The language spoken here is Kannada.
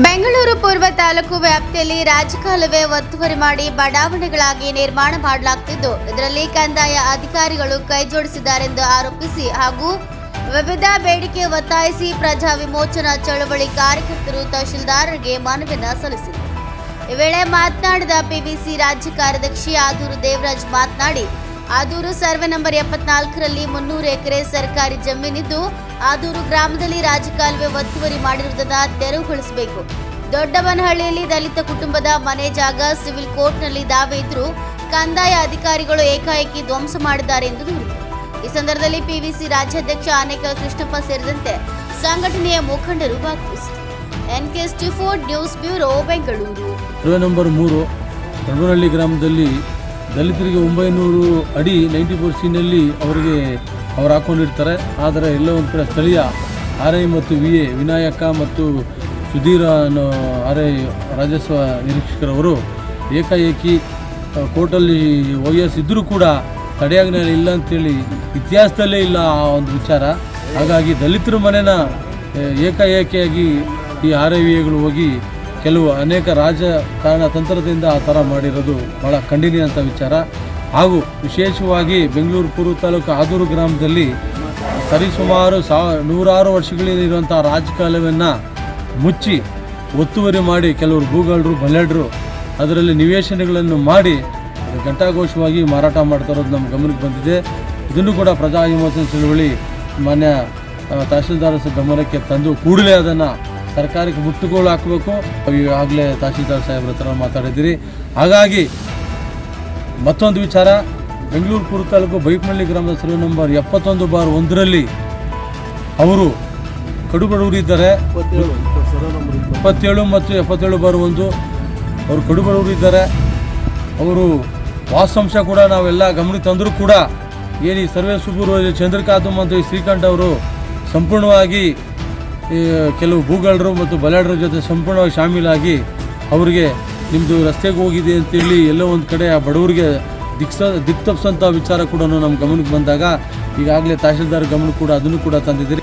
ಬೆಂಗಳೂರು ಪೂರ್ವ ತಾಲೂಕು ವ್ಯಾಪ್ತಿಯಲ್ಲಿ ರಾಜಕಾಲುವೆ ಒತ್ತುವರಿ ಮಾಡಿ ಬಡಾವಣೆಗಳಾಗಿ ನಿರ್ಮಾಣ ಮಾಡಲಾಗುತ್ತಿದ್ದು ಇದರಲ್ಲಿ ಕಂದಾಯ ಅಧಿಕಾರಿಗಳು ಕೈಜೋಡಿಸಿದ್ದಾರೆಂದು ಆರೋಪಿಸಿ ಹಾಗೂ ವಿವಿಧ ಬೇಡಿಕೆ ಒತ್ತಾಯಿಸಿ ಪ್ರಜಾ ವಿಮೋಚನಾ ಚಳವಳಿ ಕಾರ್ಯಕರ್ತರು ತಹಶೀಲ್ದಾರರಿಗೆ ಮನವಿಯನ್ನು ಸಲ್ಲಿಸಿದರು. ಈ ವೇಳೆ ಮಾತನಾಡಿದ ಪಿವಿಸಿ ರಾಜ್ಯ ಕಾರ್ಯದರ್ಶಿ ಆದೂರು ದೇವರಾಜ್ ಮಾತನಾಡಿ ಆದೂರು ಸರ್ವೆ ನಂಬರ್ ಎಪ್ಪತ್ನಾಲ್ಕರಲ್ಲಿ ಮುನ್ನೂರು ಎಕರೆ ಸರ್ಕಾರಿ ಜಮೀನಿದ್ದು, ಆದೂರು ಗ್ರಾಮದಲ್ಲಿ ರಾಜಕಾಲುವೆ ಒತ್ತುವರಿ ಮಾಡಿರುವುದನ್ನು ತೆರವುಗೊಳಿಸಬೇಕು. ದೊಡ್ಡಬನಹಳ್ಳಿಯಲ್ಲಿ ದಲಿತ ಕುಟುಂಬದ ಮನೆ ಜಾಗ, ಸಿವಿಲ್ ಕೋರ್ಟ್ನಲ್ಲಿ ದಾವೆ ಇದ್ದರೂ ಕಂದಾಯ ಅಧಿಕಾರಿಗಳು ಏಕಾಏಕಿ ಧ್ವಂಸ ಮಾಡಿದ್ದಾರೆ ಎಂದು ದೂರಿದರು ಈ ಸಂದರ್ಭದಲ್ಲಿ ಪಿವಿಸಿ ರಾಜ್ಯಾಧ್ಯಕ್ಷ ಆನೇಕಲ್ ಕೃಷ್ಣಪ್ಪ ಸೇರಿದಂತೆ ಸಂಘಟನೆಯ ಮುಖಂಡರು ಭಾಗವಹಿಸಿದರು ಎನ್ಕೆಸ್ಟಿ four news bureau, Bengaluru. Number ಮೂರು ಗ್ರಾಮದಲ್ಲಿ ದಲಿತರಿಗೆ ಒಂಬೈನೂರು ಅಡಿ ನೈಂಟಿ ಫೋರ್ ಸಿನಲ್ಲಿ ಅವರಿಗೆ ಅವ್ರು ಹಾಕ್ಕೊಂಡಿರ್ತಾರೆ ಆದರೆ ಎಲ್ಲೋ ಒಂದು ಕಡೆ ಸ್ಥಳೀಯ ಆರ್ ಐ ಮತ್ತು ವಿ ಎ ವಿನಾಯಕ ಮತ್ತು ಸುಧೀರ ಅನ್ನೋ ಆರ್ ಐ ರಾಜಸ್ವ ನಿರೀಕ್ಷಕರವರು ಏಕಾಏಕಿ ಕೋರ್ಟಲ್ಲಿ ವೈಎಸ್ ಇದ್ದರೂ ಕೂಡ ತಡೆಯಾಜ್ಞೆ ಇಲ್ಲ ಅಂತೇಳಿ ಇತಿಹಾಸದಲ್ಲೇ ಇಲ್ಲ ಆ ಒಂದು ವಿಚಾರ. ಹಾಗಾಗಿ ದಲಿತರ ಮನೆನ ಏಕಾಏಕಿಯಾಗಿ ಈ ಆರ್ ಐ ವಿ ಎಗಳು ಹೋಗಿ ಕೆಲವು ಅನೇಕ ರಾಜಕಾರಣ ತಂತ್ರದಿಂದ ಆ ಥರ ಮಾಡಿರೋದು ಭಾಳ ಖಂಡಿನೀಯ ಅಂತ ವಿಚಾರ. ಹಾಗೂ ವಿಶೇಷವಾಗಿ ಬೆಂಗಳೂರು ಪೂರ್ವ ತಾಲೂಕು ಆದೂರು ಗ್ರಾಮದಲ್ಲಿ ಸರಿಸುಮಾರು ಸಾವ ನೂರಾರು ವರ್ಷಗಳಿರುವಂಥ ರಾಜಕಾಲವನ್ನು ಮುಚ್ಚಿ ಒತ್ತುವರಿ ಮಾಡಿ ಕೆಲವರು ಭೂಗಳರು ಬಲ್ಲೆಡ್ರು ಅದರಲ್ಲಿ ನಿವೇಶನಗಳನ್ನು ಮಾಡಿ ಘಂಟಾಘೋಷವಾಗಿ ಮಾರಾಟ ಮಾಡ್ತಾ ಇರೋದು ನಮ್ಮ ಗಮನಕ್ಕೆ ಬಂದಿದೆ. ಇದನ್ನು ಕೂಡ ಪ್ರಜಾ ವಿಮೋಚನೆ ಚಳುವಳಿ ಮಾನ್ಯ ತಹಸೀಲ್ದಾರ್ ಗಮನಕ್ಕೆ ತಂದು ಕೂಡಲೇ ಅದನ್ನು ಸರ್ಕಾರಕ್ಕೆ ಮುಟ್ಟುಗೋಳು ಹಾಕಬೇಕು. ಈಗಾಗಲೇ ತಹಶೀಲ್ದಾರ್ ಸಾಹೇಬ್ರ ಹತ್ರ ಮಾತಾಡಿದ್ದೀರಿ. ಹಾಗಾಗಿ ಮತ್ತೊಂದು ವಿಚಾರ. ಬೆಂಗಳೂರು ಪೂರ್ವ ತಾಲೂಕು ಬೈಪ್ನಳ್ಳಿ ಗ್ರಾಮದ ಸರ್ವೆ ನಂಬರ್ ಎಪ್ಪತ್ತೊಂದು ಬಾರ್ ಒಂದರಲ್ಲಿ ಅವರು ಕಡುಬಡವರಿದ್ದಾರೆ ಇಪ್ಪತ್ತೇಳು ಮತ್ತು ಎಪ್ಪತ್ತೇಳು ಬಾರ್ ಒಂದು ಅವರು ಕಡುಬಡವರಿದ್ದಾರೆ ಅವರು ವಾಸ್ತವಾಂಶ ಕೂಡ ನಾವೆಲ್ಲ ಗಮನಕ್ಕೆ ತಂದರೂ ಕೂಡ ಏನು ಈ ಸರ್ವೆ ಸುಬ್ಬೂರು ಚಂದ್ರಕಾಂತ್ ಮತ್ತು ಶ್ರೀಕಂಠ ಅವರು ಸಂಪೂರ್ಣವಾಗಿ ಕೆಲವು ಭೂಗಳರು ಮತ್ತು ಬಲಾಢರ ಜೊತೆ ಸಂಪೂರ್ಣವಾಗಿ ಶಾಮೀಲಾಗಿ ಅವರಿಗೆ ನಿಮ್ಮದು ರಸ್ತೆಗೆ ಹೋಗಿದೆ ಅಂತೇಳಿ ಎಲ್ಲೋ ಒಂದು ಕಡೆ ಆ ಬಡವರಿಗೆ ದಿಕ್ಸ ದಿಕ್ತಪ್ಸಂಥ ವಿಚಾರ ಕೂಡ ನಮ್ಮ ಗಮನಕ್ಕೆ ಬಂದಾಗ ಈಗಾಗಲೇ ತಹಶೀಲ್ದಾರ್ ಗಮನ ಕೂಡ ಅದನ್ನು ಕೂಡ ತಂದಿದ್ದೀರಿ.